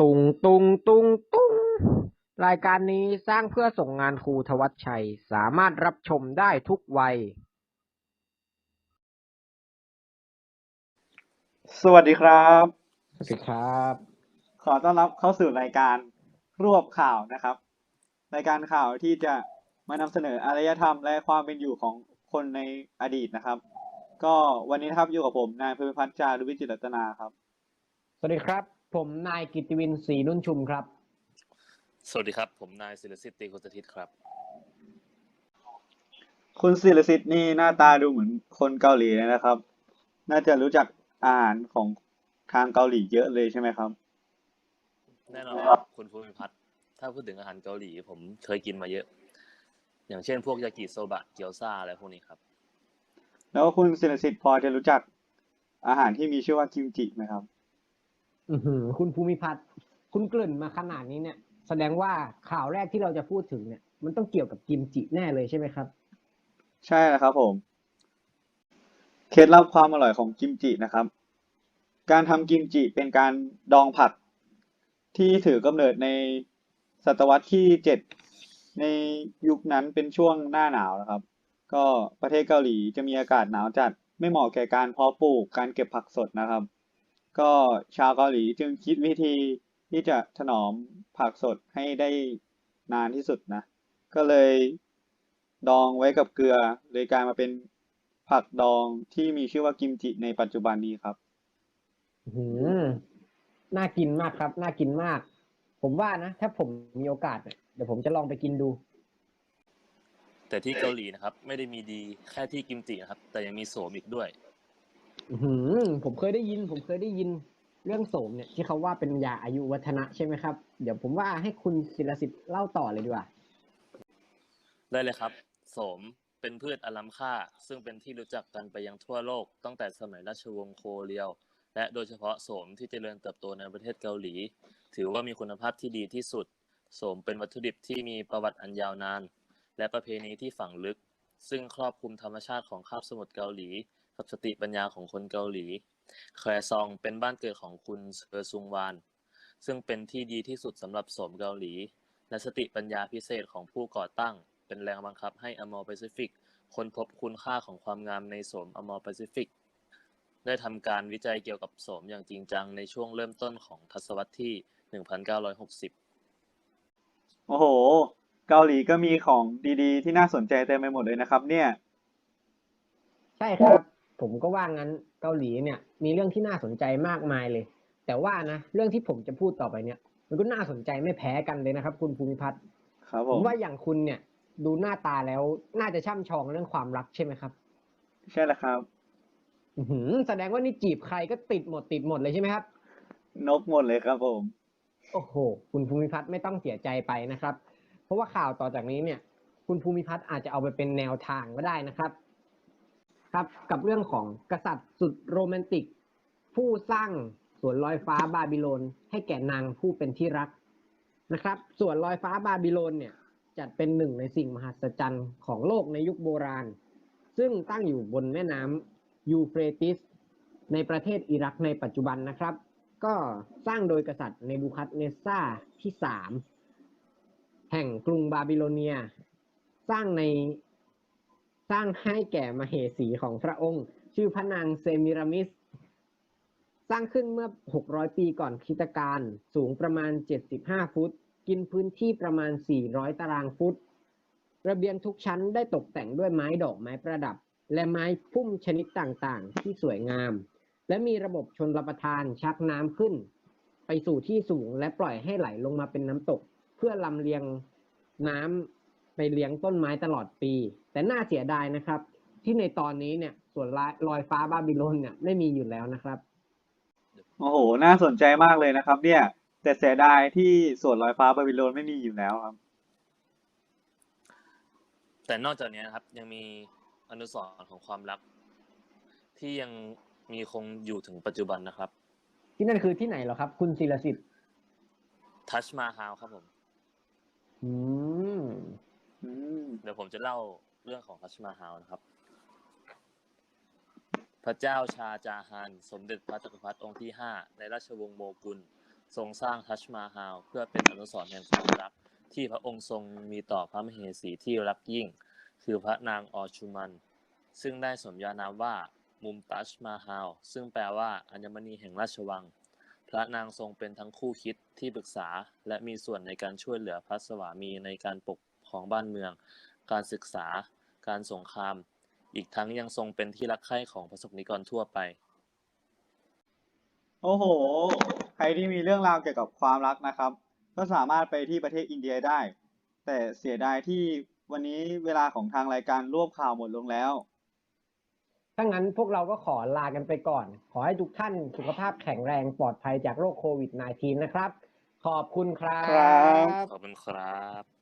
ตุงตุงตุงตุงรายการนี้สร้างเพื่อส่งงานครูทวัชชัย สามารถรับชมได้ทุกวัย สวัสดีครับ สวัสดีครับ ขอต้อนรับเข้าสู่รายการรวบข่าวนะครับ รายการข่าวที่จะมานำเสนออารยธรรมและความเป็นอยู่ของคนในอดีตนะครับ ก็วันนี้นะครับอยู่กับผมนายภูมิพัฒน์จารุวิจิตรรัตนาครับ สวัสดีครับ ผมนายกิตติวินศรีนุ่นชุมครับ สวัสดีครับ ผมนายศิลสิทธิ์ตีโคสถิตครับ คุณศิรสิทธิ์นี่หน้าตาดูเหมือนคนเกาหลีเลยนะครับ น่าจะรู้จักอาหารของทางเกาหลีเยอะเลยใช่ไหมครับ แน่นอนครับคุณภูมิพัฒน์ถ้าพูดถึงอาหารเกาหลี ผมเคยกินมาเยอะ อย่างเช่น พวกยากิโซบะเกี๊ยวซ่าอะไรพวกนี้ครับ แล้วคุณศิรสิทธิ์พอจะรู้จักอาหารที่มีชื่อว่ากิมจิไหมครับ อือหือคุณภูมิพัฒน์คุณเกริ่นมาขนาดนี้เนี่ย แสดงว่าข่าวแรกที่เราจะพูดถึงเนี่ย มันต้องเกี่ยวกับกิมจิแน่เลยใช่ไหมครับ ใช่แล้วครับผม เคล็ดลับความอร่อยของกิมจินะครับ การทำกิมจิเป็นการดองผักที่ถือกำเนิดในศตวรรษที่เจ็ดในยุคนั้นเป็นช่วงหน้าหนาวนะครับ ก็ประเทศเกาหลีจะมีอากาศหนาวจัดไม่เหมาะแก่การเพาะปลูกการเก็บผักสดนะครับ ก็ชาวเกาหลีจึงคิดวิธีที่จะถนอมผักสดให้ได้นานที่สุดนะ ก็เลยดองไว้กับเกลือเลยกลายมาเป็นผักดองที่มีชื่อว่ากิมจิในปัจจุบันนี้ครับอื้อหือน่ากินมากครับ น่ากินมาก ผมว่านะ ถ้าผมมีโอกาสเนี่ยเดี๋ยวผมจะลองไปกินดู แต่ที่เกาหลีนะครับ ไม่ได้มีดีแค่ที่กิมจินะครับ แต่ยังมีโสมอีกด้วย อือหือผมเคยได้ยิน ผมเคยได้ยินเรื่องโสมเนี่ยที่เขาว่าเป็นยาอายุวัฒนะใช่ไหมครับ เดี๋ยวผมว่าให้คุณศิลสิทธิ์เล่าต่อเลยดีกว่า ได้เลยครับ โสมเป็นพืชอลัมค่า ซึ่งเป็นที่รู้จักกันไปยังทั่วโลก ตั้งแต่สมัยราชวงศ์โคเรียว และโดยเฉพาะโสมที่เจริญเติบโตในประเทศเกาหลี ถือว่ามีคุณภาพที่ดีที่สุด โสมเป็นวัตถุดิบที่มีประวัติอันยาวนาน และประเพณีที่ฝังลึก ซึ่งครอบคลุมธรรมชาติของคาบสมุทรเกาหลี กับสติปัญญาของคนเกาหลี แควซองเป็นบ้านเกิดของคุณเซอร์ซุงวาน ซึ่งเป็นที่ดีที่สุดสำหรับโสมเกาหลี และสติปัญญาพิเศษของผู้ก่อตั้ง เป็นแรงบังคับให้อมอร์แปซิฟิกค้นพบคุณค่าของความงามในโสมอมอร์แปซิฟิก ได้ทำการวิจัยเกี่ยวกับโสมอย่างจริงจังในช่วงเริ่มต้นของทศวรรษที่ 1960 โอ้โห เกาหลีก็มีของดีๆ ที่น่าสนใจเต็มไปหมดเลยนะครับเนี่ย ใช่ครับ ผมก็ว่างั้นเกาหลีเนี่ย มีเรื่องที่น่าสนใจมากมายเลย แต่ว่านะเรื่องที่ผมจะพูดต่อไปเนี่ย มันก็น่าสนใจไม่แพ้กันเลยนะครับ คุณภูมิพัฒน์ครับผผมมว่าอย่างคุณเนี่ย ดูหน้าตาแล้วน่าจะช่ำชองเรื่องความรักใช่ไหมครับ ใช่แล้วครับอือหือแสดงว่านี่จีบใครก็ติดหมดติดหมดเลยใช่ไหมครับ นกหมดเลยครับผม โอ้โห คุณภูมิพัฒน์ไม่ต้องเสียใจไปนะครับ เพราะว่าข่าวต่อจากนี้เนี่ย คุณภูมิพัฒน์อาจจะเอาไปเป็นแนวทางก็ได้นะครับ ครับกับเรื่องของกษัตริย์สุดโรแมนติก ผู้สร้างสวนลอยฟ้าบาบิโลน ให้แก่นางผู้เป็นที่รักนะครับสวนลอยฟ้าบาบิโลนเนี่ยจัดเป็นหนึ่งในสิ่งมหัศจรรย์ของโลกในยุคโบราณ ซึ่งตั้งอยู่บนแม่น้ำยูเฟรติส ในประเทศอิรักในปัจจุบันนะครับ ก็สร้างโดยกษัตริย์เนบูคัดเนสซาที่สามแห่งกรุงบาบิโลเนีย สร้างใน สร้างให้แก่มเหสีของพระองค์ ชื่อพระนางเซมิรามิส สร้างขึ้นเมื่อ 600 ปีก่อนคริสตกาลสูงประมาณ 75 ฟุต กินพื้นที่ประมาณ 400 ตารางฟุต ระเบียงทุกชั้นได้ตกแต่งด้วยไม้ดอกไม้ประดับ และไม้พุ่มชนิดต่างๆ ที่สวยงาม และมีระบบชนรับประทานชักน้ำขึ้น ไปสู่ที่สูงและปล่อยให้ไหลลงมาเป็นน้ำตก เพื่อลำเลียงน้ำ ไปเลี้ยงต้นไม้ตลอดปี แต่น่าเสียดายนะครับ ที่ในตอนนี้เนี่ยส่วนลอยฟ้าบาบิโลนเนี่ยไม่มีอยู่แล้วนะครับโอ้โห น่าสนใจมากเลยนะครับ เนี่ย แต่เสียดายที่สวนลอยฟ้าบาบิโลนไม่มีอยู่แล้วครับ แต่นอกจากนี้นะครับ ยังมีอนุสรณ์ของความรัก ที่ยังมีคงอยู่ถึงปัจจุบันนะครับ ที่นั่นคือที่ไหนเหรอครับ คุณศิลสิทธิ์ทัชมาฮาลครับผม อืมอืม เดี๋ยวผมจะเล่าเรื่องของทัชมาฮาลนะครับ พระเจ้าชาจาฮันสมเด็จพระจักรพรรดิองค์ที่ 5 ในราชวงศ์โมกุลทรงสร้างทัชมาฮาลเพื่อเป็นอนุสรณ์แห่งความรัก ที่พระองค์ทรงมีต่อพระมเหสีที่รักยิ่ง คือพระนางออชุมัน ซึ่งได้สมญานามว่ามุมตัชมาฮาลซึ่งแปลว่าอัญมณีแห่งราชวัง พระนางทรงเป็นทั้งคู่คิดที่ปรึกษา และมีส่วนในการช่วยเหลือพระสวามีในการปก ครองบ้านเมือง การศึกษา การสงคราม อีกทั้งยังทรงเป็นที่รักใคร่ของประสบนิกรทั่วไป โอ้โห ใครที่มีเรื่องราวเกี่ยวกับความรักนะครับ ก็สามารถไปที่ประเทศอินเดียได้ แต่เสียดายที่วันนี้เวลาของทางรายการรวบข่าวหมดลงแล้ว ถ้างั้นพวกเราก็ขอลากันไปก่อน ขอให้ทุกท่านสุขภาพแข็งแรงปลอดภัยจากโรคโควิด -19 นะครับ ขอบคุณครัครับบขอบคุณครับ